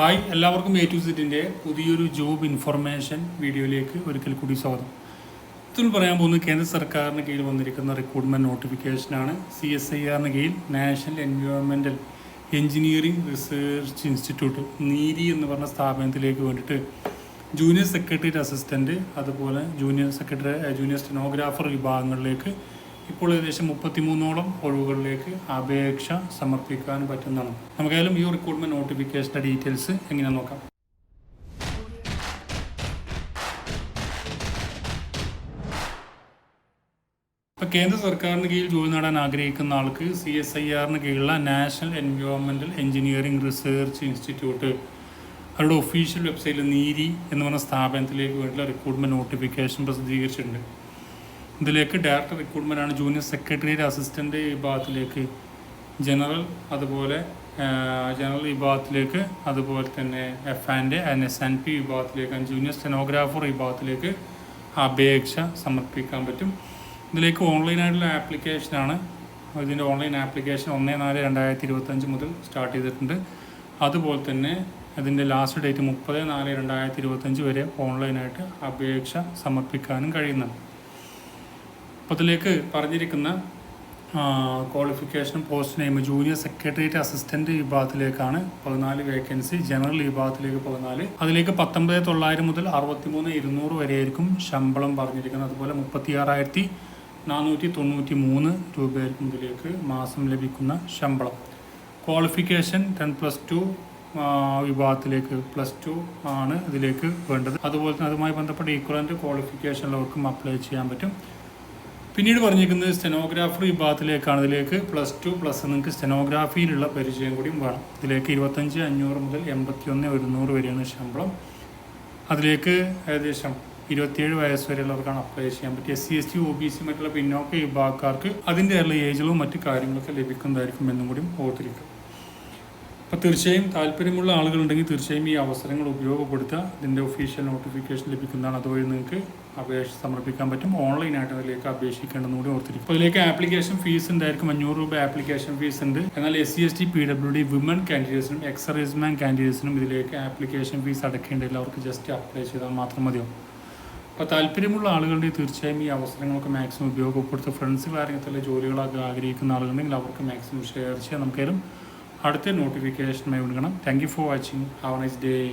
Hi എല്ലാവർക്കും A to സെറ്റിന്റെ പുതിയൊരു ജോബ് ഇൻഫർമേഷൻ വീഡിയോയിലേക്ക് ഒരിക്കൽ കൂടി സ്വാഗതം. ഇതിൽ പറയാൻ പോകുന്നത് കേന്ദ്ര സർക്കാരിന് കീഴിൽ വന്നിരിക്കുന്ന റിക്രൂട്ട്മെന്റ് നോട്ടിഫിക്കേഷനാണ് സി എസ് ഐ ആറിന് കീഴിൽ നാഷണൽ എൻവയോൺമെന്റൽ എഞ്ചിനീയറിംഗ് റിസർച്ച് ഇൻസ്റ്റിറ്റ്യൂട്ട് നീരി എന്ന് പറഞ്ഞ സ്ഥാപനത്തിലേക്ക് വേണ്ടിയിട്ട് ജൂനിയർ സെക്രട്ടറി അസിസ്റ്റന്റ് അതുപോലെ ജൂനിയർ സെക്രട്ടറി ജൂനിയർ സ്റ്റെനോഗ്രാഫർ വിഭാഗങ്ങളിലേക്ക് ഇപ്പോൾ ഏകദേശം മുപ്പത്തിമൂന്നോളം ഒഴിവുകളിലേക്ക് അപേക്ഷ സമർപ്പിക്കാൻ പറ്റുന്നതാണ്. നമുക്കായാലും ഈ റിക്രൂട്ട്മെന്റ് നോട്ടിഫിക്കേഷന്റെ ഡീറ്റെയിൽസ് എങ്ങനെ നോക്കാം? ഇപ്പം കേന്ദ്ര സർക്കാരിന് കീഴിൽ ജോലി നേടാൻ ആഗ്രഹിക്കുന്ന ആൾക്ക് സി എസ് ഐ ആറിന് കീഴിലുള്ള നാഷണൽ എൻവയോൺമെന്റൽ എഞ്ചിനീയറിംഗ് റിസർച്ച് ഇൻസ്റ്റിറ്റ്യൂട്ട് അവരുടെ ഒഫീഷ്യൽ വെബ്സൈറ്റിൽ നീരി എന്ന് പറഞ്ഞ സ്ഥാപനത്തിലേക്ക് വേണ്ടിയുള്ള റിക്രൂട്ട്മെന്റ് നോട്ടിഫിക്കേഷൻ പ്രസിദ്ധീകരിച്ചിട്ടുണ്ട്. ഇതിലേക്ക് ഡയറക്ടർ റിക്രൂട്ട്മെന്റ് ആണ്. ജൂനിയർ സെക്രട്ടറിയുടെ അസിസ്റ്റന്റ് വിഭാഗത്തിലേക്ക് ജനറൽ അതുപോലെ ജനറൽ വിഭാഗത്തിലേക്ക് അതുപോലെ തന്നെ F and N S N P വിഭാഗത്തിലേക്ക് ജൂനിയർ സ്റ്റെനോഗ്രാഫർ വിഭാഗത്തിലേക്ക് അപേക്ഷ സമർപ്പിക്കാൻ പറ്റും. ഇതിലേക്ക് ഓൺലൈനായിട്ടുള്ള ആപ്ലിക്കേഷനാണ് ഇതിന്റെ ഓൺലൈൻ ആപ്ലിക്കേഷൻ ഒന്ന് നാല് രണ്ടായിരത്തി ഇരുപത്തഞ്ച് മുതൽ സ്റ്റാർട്ട് ചെയ്തിട്ടുണ്ട്. അതുപോലെ തന്നെ അതിന്റെ ലാസ്റ്റ് ഡേറ്റ് മുപ്പത് നാല് രണ്ടായിരത്തി ഇരുപത്തഞ്ച് വരെ ഓൺലൈനായിട്ട് അപേക്ഷ സമർപ്പിക്കാനും കഴിയുന്നതാണ് അപ്പോൾ അതിലേക്ക് പറഞ്ഞിരിക്കുന്ന qualification post name junior secretariat assistant വിഭാഗത്തിലേക്കാണ് പതിനാല് വേക്കൻസി ജനറൽ വിഭാഗത്തിലേക്ക് പതിനാല്. അതിലേക്ക് പത്തൊമ്പത് തൊള്ളായിരം മുതൽ അറുപത്തിമൂന്ന് ഇരുന്നൂറ് വരെയായിരിക്കും ശമ്പളം പറഞ്ഞിരിക്കുന്നത്. അതുപോലെ മുപ്പത്തി ആറായിരത്തി നാനൂറ്റി തൊണ്ണൂറ്റി മൂന്ന് രൂപയായിരിക്കും ഇതിലേക്ക് മാസം ലഭിക്കുന്ന ശമ്പളം. ക്വാളിഫിക്കേഷൻ ടെൻ പ്ലസ് ടു വിഭാഗത്തിലേക്ക് പ്ലസ് ടു ആണ് ഇതിലേക്ക് വേണ്ടത്. അതുപോലെ തന്നെ അതുമായി ബന്ധപ്പെട്ട ഈക്വലന്റ് ക്വാളിഫിക്കേഷനിലവർക്കും അപ്ലൈ ചെയ്യാൻ പറ്റും. പിന്നീട് പറഞ്ഞിരിക്കുന്നത് സ്റ്റെനോഗ്രാഫർ വിഭാഗത്തിലേക്കാണ്. ഇതിലേക്ക് പ്ലസ് ടു പ്ലസ് നിങ്ങൾക്ക് സ്റ്റെനോഗ്രാഫിയിലുള്ള പരിചയം കൂടിയും വേണം. ഇതിലേക്ക് ഇരുപത്തഞ്ച് അഞ്ഞൂറ് മുതൽ എൺപത്തി ഒന്ന് ഒരുന്നൂറ് വരെയാണ് ശമ്പളം. അതിലേക്ക് ഏകദേശം ഇരുപത്തിയേഴ് വയസ്സ് വരെയുള്ളവർക്കാണ് അപ്ലൈ ചെയ്യാൻ പറ്റുക S C S T O B C മറ്റുള്ള പിന്നോക്ക വിഭാഗക്കാർക്ക് അതിന്റെ ഏജിലും മറ്റ് കാര്യങ്ങളൊക്കെ ലഭിക്കുന്നതായിരിക്കും എന്നും കൂടി ഓർത്തിരിക്കും അപ്പോൾ തീർച്ചയായും താല്പര്യമുള്ള ആളുകളുണ്ടെങ്കിൽ തീർച്ചയായും ഈ അവസരങ്ങൾ ഉപയോഗപ്പെടുത്തുക. ഇതിന്റെ ഒഫീഷ്യൽ നോട്ടിഫിക്കേഷൻ ലഭിക്കുന്നതാണ്. അതുവഴി നിങ്ങൾക്ക് അപേക്ഷ സമർപ്പിക്കാൻ പറ്റും. ഓൺലൈനായിട്ട് അതിലേക്ക് അപേക്ഷിക്കേണ്ടെന്ന് കൂടി ഓർത്തിരിക്കും. അപ്പോൾ ഇതിലേക്ക് ആപ്ലിക്കേഷൻ ഫീസ് ഉണ്ടായിരിക്കും. അഞ്ഞൂറ് രൂപ ആപ്ലിക്കേഷൻ ഫീസ് ഉണ്ട്. എന്നാൽ S C S T P W D women കാൻഡിഡേറ്റ്സിനും എക്സറൈസ്മാൻ കാൻഡിഡേറ്റ്സിനും ഇതിലേക്ക് ആപ്ലിക്കേഷൻ ഫീസ് അടക്കേണ്ടതില്ല അവർക്ക് ജസ്റ്റ് അപ്ലൈ ചെയ്താൽ മാത്രം മതിയാവും അപ്പോൾ താല്പര്യമുള്ള ആളുകളുടെ തീർച്ചയായും ഈ അവസരങ്ങളൊക്കെ മാക്സിമം ഉപയോഗപ്പെടുത്തുക. ഫ്രണ്ട്സുകൾ ആരെങ്കിലും ജോലികളൊക്കെ ആഗ്രഹിക്കുന്ന ആളുകളുണ്ടെങ്കിൽ അവർക്ക് മാക്സിമം ഷെയർ ചെയ്യാം നമുക്കായാലും അടുത്ത നോട്ടിഫിക്കേഷനുമായി വിളിക്കണം thank you for watching have nice day